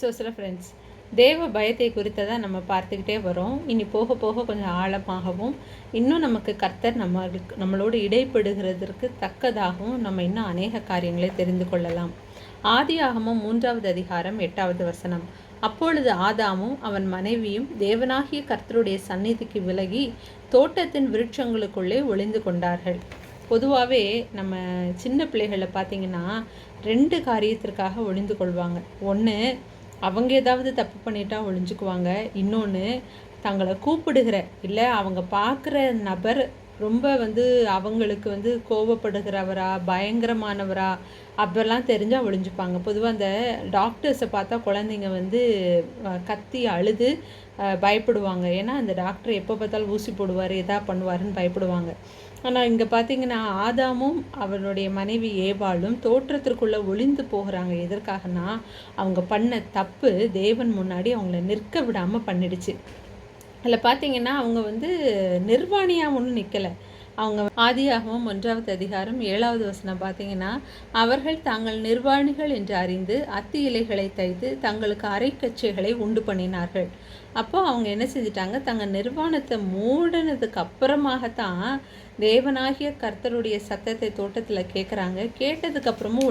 So சில friends தேவ பயத்தை குறித்து தான் நம்ம பார்த்துக்கிட்டே வரோம். இனி போக போக கொஞ்சம் ஆழமாகவும் இன்னும் நமக்கு கர்த்தர் நம்மளுக்கு நம்மளோடு இடைப்படுகிறதற்கு தக்கதாகவும் நம்ம இன்னும் அநேக காரியங்களை தெரிந்து கொள்ளலாம். ஆதி ஆகமும் மூன்றாவது அதிகாரம் எட்டாவது வசனம். அப்பொழுது ஆதாமும் அவன் மனைவியும் தேவனாகிய கர்த்தருடைய சந்நிதிக்கு விலகி தோட்டத்தின் விருட்சங்களுக்குள்ளே ஒளிந்து கொண்டார்கள். பொதுவாகவே நம்ம சின்ன பிள்ளைகளை பார்த்தீங்கன்னா ரெண்டு காரியத்திற்காக ஒளிந்து கொள்வாங்க. ஒன்று அவங்க ஏதாவது தப்பு பண்ணிட்டா ஒழிஞ்சுக்குவாங்க இன்னொன்று தங்களை கூப்பிடுகிற இல்லை அவங்க பார்க்குற நபர் ரொம்ப வந்து அவங்களுக்கு வந்து கோவப்படுகிறவரா பயங்கரமானவரா அப்பெல்லாம் தெரிஞ்சால் ஒழிஞ்சுப்பாங்க பொதுவாக அந்த டாக்டர்ஸை பார்த்தா குழந்தைங்க வந்து கத்தி அழுது பயப்படுவாங்க. ஏன்னா அந்த டாக்டர் எப்போ பார்த்தாலும் ஊசி போடுவார் எதா பண்ணுவாருன்னு பயப்படுவாங்க. ஆனால் இங்கே பார்த்தீங்கன்னா ஆதாமும் அவனுடைய மனைவி ஏவாளும் தோற்றத்திற்குள்ளே ஒளிந்து போகிறாங்க. எதற்காகனா அவங்க பண்ண தப்பு தேவன் முன்னாடி அவங்கள நிற்க விடாமல் பண்ணிடுச்சு. அதில் பார்த்தீங்கன்னா அவங்க வந்து நிர்வாணியாக ஒன்றும் நிற்கலை. அவங்க ஆதியாகவும் ஒன்றாவது அதிகாரம் ஏழாவது வசனம் பார்த்தீங்கன்னா அவர்கள் தாங்கள் நிர்வாணிகள் என்று அறிந்து அத்தி இலைகளை தைத்து தங்களுக்கு அரைக்கச்சைகளை உண்டு பண்ணினார்கள். அப்போ அவங்க என்ன செஞ்சிட்டாங்க? தங்கள் நிர்வாணத்தை மூடினதுக்கு அப்புறமாகத்தான் தேவனாகிய கர்த்தருடைய சத்தத்தை தோட்டத்தில் கேட்குறாங்க கேட்டதுக்கு அப்புறமும்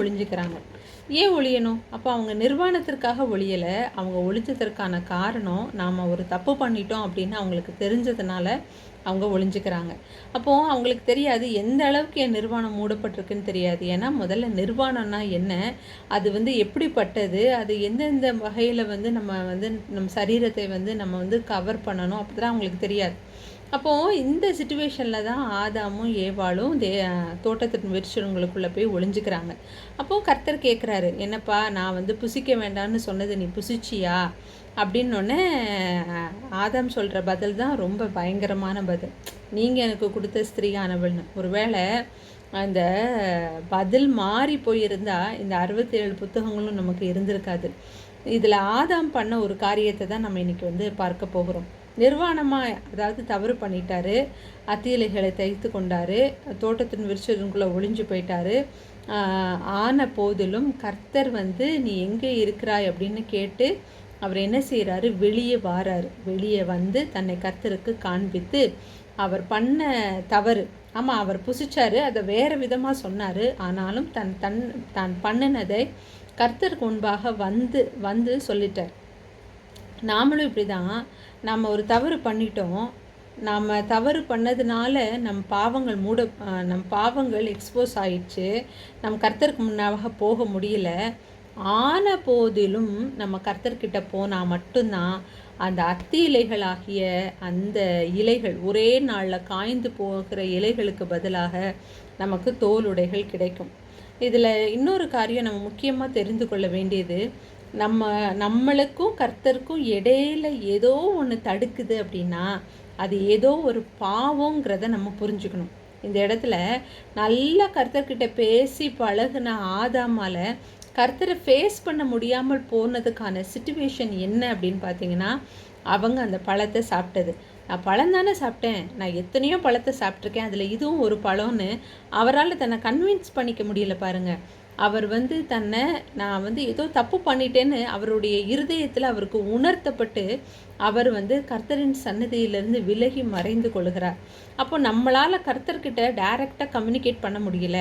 ஏன் ஒளியணும்? அப்போ அவங்க நிர்வாணத்திற்காக ஒழியலை அவங்க ஒளிஞ்சதற்கான காரணம் நாம் ஒரு தப்பு பண்ணிட்டோம் அப்படின்னு அவங்களுக்கு தெரிஞ்சதுனால அவங்க ஒளிஞ்சுக்கிறாங்க. அப்போது அவங்களுக்கு தெரியாது எந்த அளவுக்கு என் நிர்வாணம் மூடப்பட்டிருக்குன்னு தெரியாது. ஏன்னா முதல்ல நிர்வாணம்னா என்ன? அது வந்து எப்படிப்பட்டது? அது எந்தெந்த வகையில் வந்து நம்ம வந்து நம்ம சரீரத்தை வந்து நம்ம வந்து கவர் பண்ணணும்? அப்படிதான் அவங்களுக்கு தெரியாது. அப்போது இந்த சுச்சுவேஷனில் தான் ஆதாமும் ஏவாளும் தே தோட்டத்தின் விரிச்சவங்களுக்குள்ளே போய் ஒளிஞ்சுக்கிறாங்க. அப்போது கர்த்தர் கேட்குறாரு என்னப்பா நான் வந்து புசிக்க வேண்டாம்னு சொன்னது நீ புசிச்சியா? அப்படின்னொடனே ஆதாம் சொல்கிற பதில் தான் ரொம்ப பயங்கரமான பதில். நீங்கள் எனக்கு கொடுத்த ஸ்திரீயானவள்னு. ஒருவேளை அந்த பதில் மாறி போயிருந்தா இந்த அறுபத்தேழு புத்தகங்களும் நமக்கு இருந்திருக்காது. இதில் ஆதாம் பண்ண ஒரு காரியத்தை தான் நம்ம இன்னைக்கு வந்து பார்க்க போகிறோம். நிர்வாணமாக அதாவது தவறு பண்ணிட்டாரு அத்தியலைகளை தைத்து கொண்டாரு தோட்டத்தின் விரிச்சதுக்குள்ளே ஒளிஞ்சு போயிட்டாரு. ஆன போதிலும் கர்த்தர் வந்து நீ எங்கே இருக்கிறாய்? அப்படின்னு கேட்டு அவர் என்ன செய்கிறாரு வெளியே வாராரு. வெளியே வந்து தன்னை கர்த்தருக்கு காண்பித்து அவர் பண்ண தவறு ஆமாம் அவர் புசிச்சாரு அதை வேறு விதமாக சொன்னார். ஆனாலும் தன் தன் தான் பண்ணினதை கர்த்தருக்கு முன்பாக வந்து வந்து சொல்லிட்டார். நாமளும் இப்படி தான் நாம் ஒரு தவறு பண்ணிட்டோம் நாம் தவறு பண்ணதுனால நம் பாவங்கள் மூட நம் பாவங்கள் எக்ஸ்போஸ் ஆயிடுச்சு நம் கர்த்தருக்கு முன்னாக போக முடியல ஆன போதிலும் நம்ம கர்த்தர்கிட்ட போனால் மட்டும்தான் அந்த அத்தி இலைகளாகிய அந்த இலைகள் ஒரே நாளில் காய்ந்து போகிற இலைகளுக்கு பதிலாக நமக்கு தோல் உடைகள் கிடைக்கும். இதில் இன்னொரு காரியம் நம்ம முக்கியமாக தெரிந்து கொள்ள வேண்டியது நம்ம நம்மளுக்கும் கர்த்தருக்கும் இடையில ஏதோ ஒன்று தடுக்குது அப்படின்னா அது ஏதோ ஒரு பாவங்கிறத நம்ம புரிஞ்சுக்கணும். இந்த இடத்துல நல்லா கர்த்தர்கிட்ட பேசி பழகுன ஆதாமால கர்த்தரை ஃபேஸ் பண்ண முடியாமல் போனதுக்கான சுச்சுவேஷன் என்ன அப்படின்னு பார்த்தீங்கன்னா அவங்க அந்த பழத்தை சாப்பிட்டது. நான் பழம் தானே சாப்பிட்டேன். நான் எத்தனையோ பழத்தை சாப்பிட்ருக்கேன் அதில் இதுவும் ஒரு பழம்னு அவரால் தன்னை கன்வின்ஸ் பண்ணிக்க முடியல பாருங்க. அவர் வந்து தன்னை நான் வந்து ஏதோ தப்பு பண்ணிட்டேன்னு அவருடைய இருதயத்தில் அவருக்கு உணர்த்தப்பட்டு அவர் வந்து கர்த்தரின் சன்னதியிலிருந்து விலகி மறைந்து கொள்கிறார். அப்போ நம்மளால் கர்த்தர்கிட்ட டைரெக்டாக கம்யூனிகேட் பண்ண முடியல.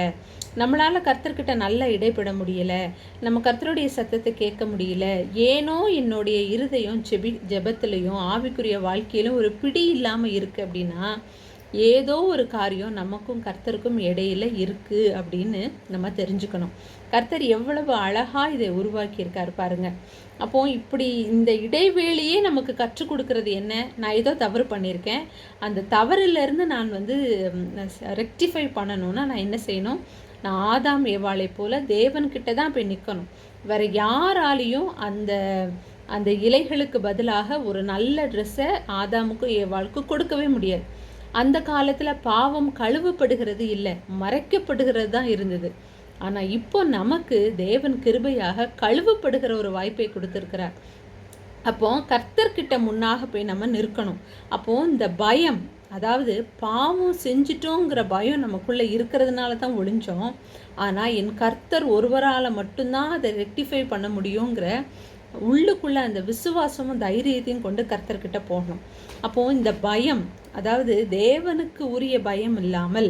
நம்மளால் கர்த்தர்கிட்ட நல்லா இடைப்பட முடியல. நம்ம கர்த்தருடைய சத்தத்தை கேட்க முடியல. ஏனோ என்னுடைய இருதயம் ஜெபி ஜெபத்துலேயும் ஆவிக்குரிய வாழ்க்கையிலும் ஒரு பிடி இல்லாமல் இருக்குது அப்படின்னா ஏதோ ஒரு காரியம் நமக்கும் கர்த்தருக்கும் இடையில இருக்குது அப்படின்னு நம்ம தெரிஞ்சுக்கணும். கர்த்தர் எவ்வளவு அழகாக இதை உருவாக்கியிருக்காரு பாருங்க. அப்போ இப்படி இந்த இடைவேளையே நமக்கு கற்றுக் கொடுக்கறது என்ன? நான் ஏதோ தவறு பண்ணியிருக்கேன். அந்த தவறிலிருந்து நான் வந்து ரெக்டிஃபை பண்ணணும்னா நான் என்ன செய்யணும்? நான் ஆதாம் ஏவாளை போல் தேவன்கிட்ட தான் போய் நிற்கணும் வேறு யாராலையும் அந்த அந்த இலைகளுக்கு பதிலாக ஒரு நல்ல ட்ரெஸ்ஸை ஆதாமுக்கும் ஏவாளுக்கும் கொடுக்கவே முடியாது. அந்த காலத்தில் பாவம் கழுவப்படுகிறது இல்லை மறைக்கப்படுகிறது தான் இருந்தது. ஆனால் இப்போ நமக்கு தேவன் கிருபையாக கழுவப்படுகிற ஒரு வாய்ப்பை கொடுத்துருக்கிறார். அப்போ கர்த்தர்கிட்ட முன்னாக போய் நம்ம நிற்கணும். அப்போ இந்த பயம் அதாவது பாவம் செஞ்சிட்டோங்கிற பயம் நமக்குள்ளே இருக்கிறதுனால தான் ஒளிஞ்சோம் ஆனால் என் கர்த்தர் ஒருவரால் மட்டும்தான் அதை ரெக்டிஃபை பண்ண முடியுங்கிற உள்ளுக்குள்ளே அந்த விசுவாசமும் தைரியத்தையும் கொண்டு கர்த்தர்கிட்ட போகணும். அப்போது இந்த பயம் அதாவது தேவனுக்கு உரிய பயம் இல்லாமல்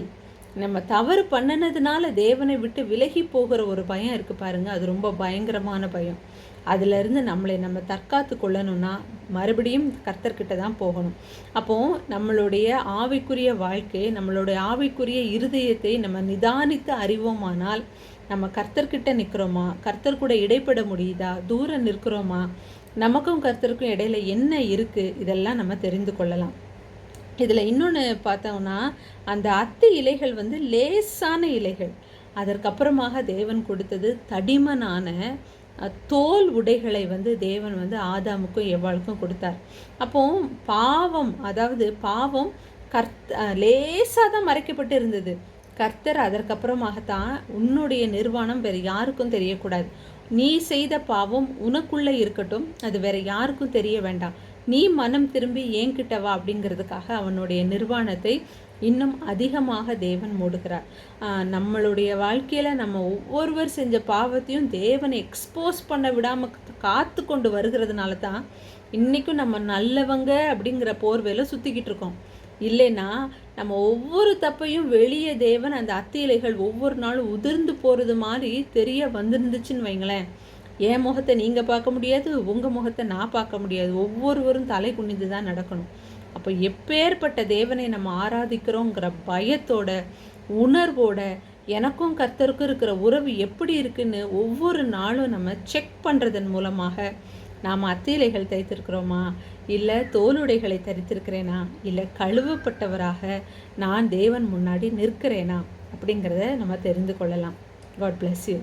நம்ம தவறு பண்ணினதுனால தேவனை விட்டு விலகி போகிற ஒரு பயம் இருக்குது பாருங்க. அது ரொம்ப பயங்கரமான பயம். அதிலிருந்து நம்மளை நம்ம தற்காத்து கொள்ளணும்னா மறுபடியும் கர்த்தர்கிட்ட தான் போகணும். அப்போது நம்மளுடைய ஆவிக்குரிய வாழ்க்கை நம்மளுடைய ஆவிக்குரிய இருதயத்தை நம்ம நிதானித்து அறிவோமானால் நம்ம கர்த்தர்கிட்ட நிற்கிறோமா கர்த்தர் கூட இடைப்பட முடியுதா? தூரம் நிற்கிறோமா? நமக்கும் கர்த்தருக்கும் இடையில என்ன இருக்குது இதெல்லாம் நம்ம தெரிந்து கொள்ளலாம். இதில் இன்னொன்று பார்த்தோம்னா அந்த அத்தி இலைகள் வந்து லேசான இலைகள். அதற்கப்புறமாக தேவன் கொடுத்தது தடிமனான தோல் உடைகளை வந்து தேவன் வந்து ஆதாமுக்கும் எவ்வாளுக்கும் கொடுத்தார். அப்போ பாவம் அதாவது பாவம் கர்த் லேசாக தான் மறைக்கப்பட்டு இருந்தது. கர்த்தர் அதற்கப்புறமாகத்தான் உன்னுடைய நிர்வாணம் வேறு யாருக்கும் தெரியக்கூடாது. நீ செய்த பாவம் உனக்குள்ளே இருக்கட்டும் அது வேற யாருக்கும் தெரிய வேண்டாம். நீ மனம் திரும்பி ஏங்கிட்ட வா அப்படிங்கிறதுக்காக அவனுடைய நிர்வாணத்தை இன்னும் அதிகமாக தேவன் மூடுகிறார். நம்மளுடைய வாழ்க்கையில் நம்ம ஒவ்வொருவர் செஞ்ச பாவத்தையும் தேவனை எக்ஸ்போஸ் பண்ண விடாமல் காத்து கொண்டு வருகிறதுனால தான் இன்றைக்கும் நம்ம நல்லவங்க அப்படிங்கிற போர்வையில் சுற்றிக்கிட்டு இருக்கோம். இல்லைன்னா நம்ம ஒவ்வொரு தப்பையும் வெளியே தேவன் அந்த அத்தியிலைகள் ஒவ்வொரு நாளும் உதிர்ந்து போகிறது மாதிரி தெரிய வந்திருந்துச்சுன்னு வைங்களேன். என் முகத்தை நீங்கள் பார்க்க முடியாது உங்கள் முகத்தை நான் பார்க்க முடியாது. ஒவ்வொருவரும் தலை குனிந்து தான் நடக்கணும். அப்போ எப்பேற்பட்ட தேவனை நம்ம ஆராதிக்கிறோங்கிற பயத்தோட உணர்வோட எனக்கும் கர்த்தருக்கும் இருக்கிற உறவு எப்படி இருக்குன்னு ஒவ்வொரு நாளும் நம்ம செக் பண்ணுறதன் மூலமாக நாம் அத்தியிலைகள் தைத்திருக்கிறோமா இல்லை தோலுடைகளை தரித்திருக்கிறேனா? இல்லை கழுவப்பட்டவராக நான் தேவன் முன்னாடி நிற்கிறேனா? அப்படிங்கிறத நம்ம தெரிந்து கொள்ளலாம். God bless you